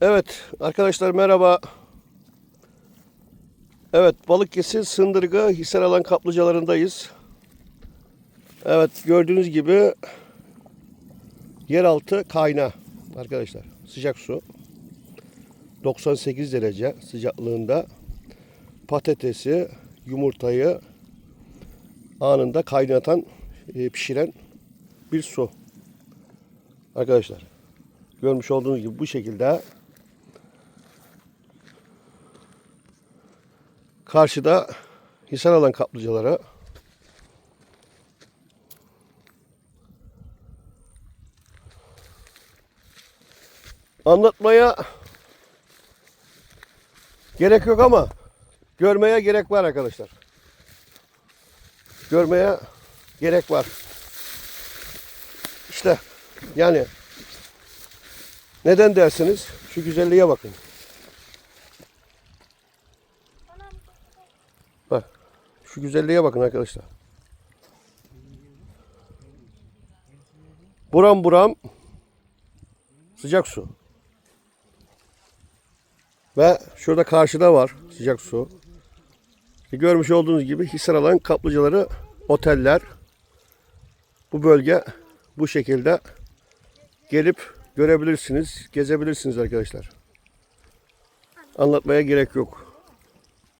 Evet arkadaşlar merhaba. Evet Balıkesir Sındırgı Hisaralan kaplıcalarındayız. Evet gördüğünüz gibi yeraltı kaynağı arkadaşlar. Sıcak su. 98 derece sıcaklığında patatesi, yumurtayı anında kaynatan, e, pişiren bir su. Arkadaşlar görmüş olduğunuz gibi bu şekilde karşıda Hisar alan kaplıcaları anlatmaya gerek yok ama görmeye gerek var arkadaşlar. Görmeye gerek var. İşte yani neden dersiniz? Şu güzelliğe bakın. Bak. Şu güzelliğe bakın arkadaşlar. Buram buram sıcak su. Ve şurada karşıda var sıcak su. E, Görmüş olduğunuz gibi Hisar alan kaplıcaları, oteller. Bu bölge bu şekilde gelip görebilirsiniz, gezebilirsiniz arkadaşlar. Anlatmaya gerek yok.